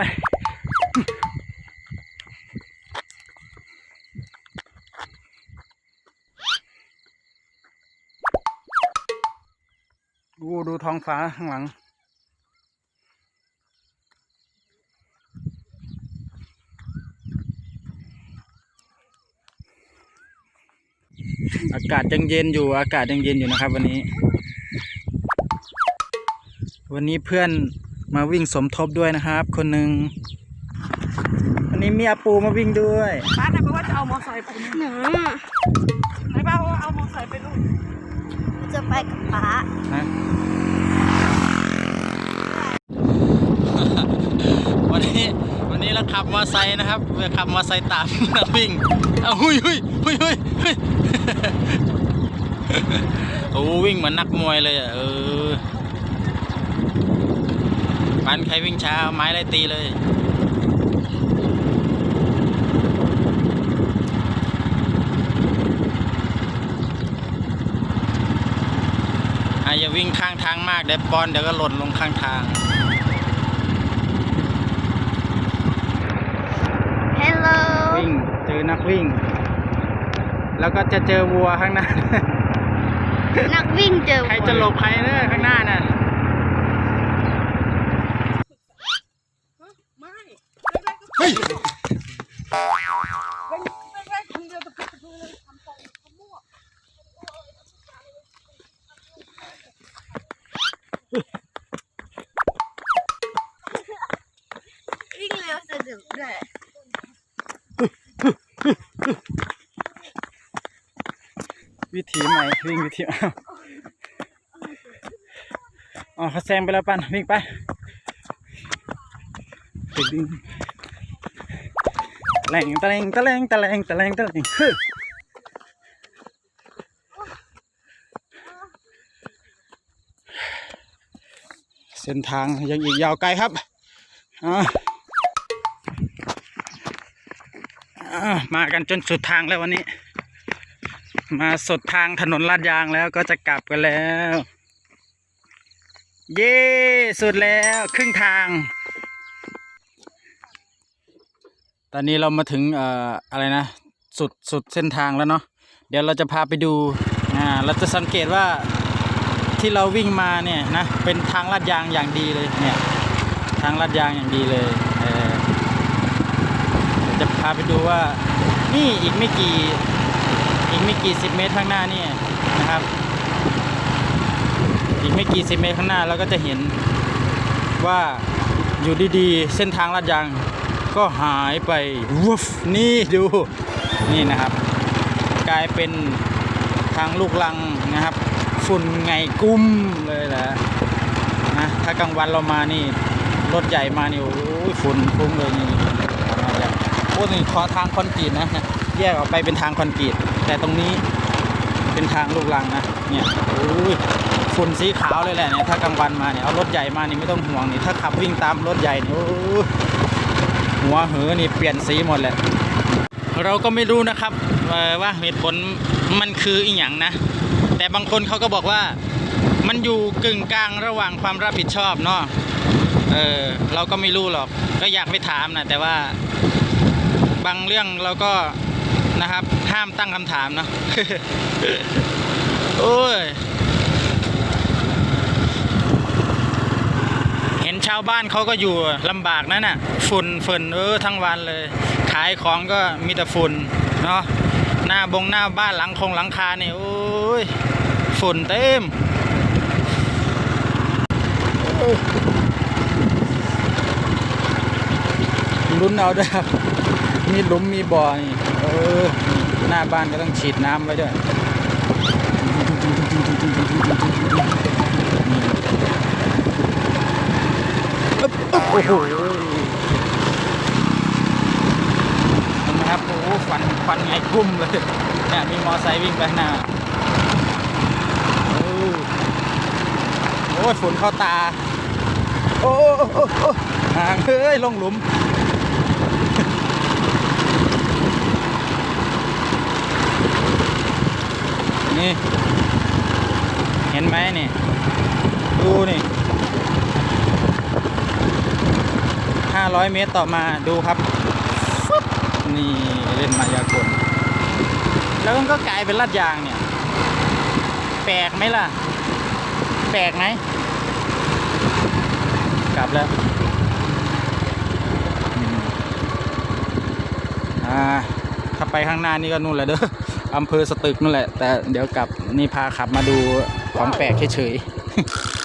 ไปดูดูท้องฟ้าข้างหลัง อากาศยังเย็นอยู่ อากาศยังเย็นอยู่นะครับ วันนี้ วันนี้เพื่อน มาวิ่งสมทบด้วยนะครับ คนหนึ่งวันนี้มีอาปูมาวิ่งด้วยป้าไหนบอกว่าจะเอามอไซค์ไปนะหนูไหนป้าบอกว่าเอามอไซค์ไปนู่นจะไปกับป๊านะวันนี้วันนี้เราขับมอไซค์นะครับเราขับมอไซค์ตามนักวิ่งเอาหุยหุยหุยหุยหุยโอ้วิ่งเหมือนนักมวยเลยอะเออ ปันใครวิ่งช้าเอาไม้ไล่ตีเลยอะอย่าวิ่งข้างทางมากเดี๋ยวบอลเดี๋ยวก็หล่นลงข้างทางฮัลโหลวิ่งเจอนักวิ่ง แล้วก็จะเจอวัวข้างหน้า นักวิ่งเจอใครจะหลบใครเนอะข้างหน้าน่ะ ไม่ เฮ้ย แรกๆคนเดียวตะพุกตะพุกเลยทำตรงทำมั่ว วิ่งเร็ว สนุกด้วยวิถีใหม่วิ่งวิถีอ้าวอ๋อเขาแซงไปแล้วปันวิ่งไปติดวิ่งแหลงตะแลงตะแลงตะแลงตะแลงตะแลงฮึเส้นทางยังอีกยาวไกลครับอ่าอ่า มากันจนสุดทางแล้ววันนี้ มาสุดทางถนนลาดยางแล้วก็จะกลับกันแล้ว เย้สุดแล้วครึ่งทาง ตอนนี้เรามาถึงเอ่ออะไรนะ สุดสุดเส้นทางแล้วเนาะเดี๋ยวเราจะพาไปดูอ่าเราจะสังเกตว่าที่เราวิ่งมาเนี่ยนะเป็นทางลาดยางอย่างดีเลยเนี่ยทางลาดยางอย่างดีเลยเออเดี๋ยวจะ พาไปดูว่านี่อีกไม่กี่อีกไม่กี่สิบเมตรข้างหน้านี่นะครับ อีกไม่กี่สิบเมตรข้างหน้าเราก็จะเห็นว่าอยู่ดีๆ เส้นทางลาดยางก็หายไปวุฟนี่ดูนี่นะครับ กลายเป็นทางลูกลังนะครับ ฝุ่นไงกุ้มเลยแหละนะถ้ากลางวันเรามานี่รถใหญ่มานี่โอ้ยฝุ่นฟุ้งเลยนี่ อ้นี่ทอทางคอนกรีตนะแยกออกไปเป็นทางคอนกรีต แต่ตรงนี้เป็นทางลูกรังนะ เนี่ยโอ้ยฝุ่นสีขาวเลยแหละเนี่ย ถ้ากลางวันมาเนี่ย เอารถใหญ่มานี่ไม่ต้องห่วงนี่ ถ้าขับวิ่งตามรถใหญ่นี่โอ้ยหัวเหอนี่เปลี่ยนสีหมดแหละ เราก็ไม่รู้นะครับว่าเหตุผลมันคืออีหยังนะ แต่บางคนเขาก็บอกว่ามันอยู่กึ่งกลางระหว่างความรับผิดชอบเนาะ เออเราก็ไม่รู้หรอก ก็อยากไปถามนะแต่ว่า บางเรื่องเราก็นะครับ ห้ามตั้งคำถามเนาะโอ้ย เห็นชาวบ้านเขาก็อยู่ลำบากนั่นน่ะ ฝุ่นฝุ่นเออทั้งวันเลย ขายของก็มีแต่ฝุ่นเนาะหน้าบงหน้าบ้านหลังคงหลังคาเนี่ยโอ้ยฝุ่นเต็มลุ้นเอาด้วยครับ มีหลุมมีบ่อนี่เออหน้าบ้านก็ต้องฉีดน้ำไว้ด้วยโอ้โหนไหมครับโอ้โหฟันฟันไงกุ้มเลยเนี่ยมีมอไซค์วิ่งไปหน้าโอ้โอ้ยฝนเข้าตาโอ้โอ้โอ้โอ้ห่างเฮ้ยลงหลุม นี่เห็นไหมนี่ ดูนี่ห500เมตรต่อมาดูครับ นี่เล่นมายากลแล้วมันก็กลายเป็นลาดยางเนี่ย แปลกไหมล่ะ แปลกไหมกลับแล้วอ่าถ้าไปข้างหน้านี่ก็นู่นแหละเด้อ อำเภอสตึกนั่นแหละ แต่เดี๋ยวกลับนี่พาขับมาดูของแปลกเฉยๆ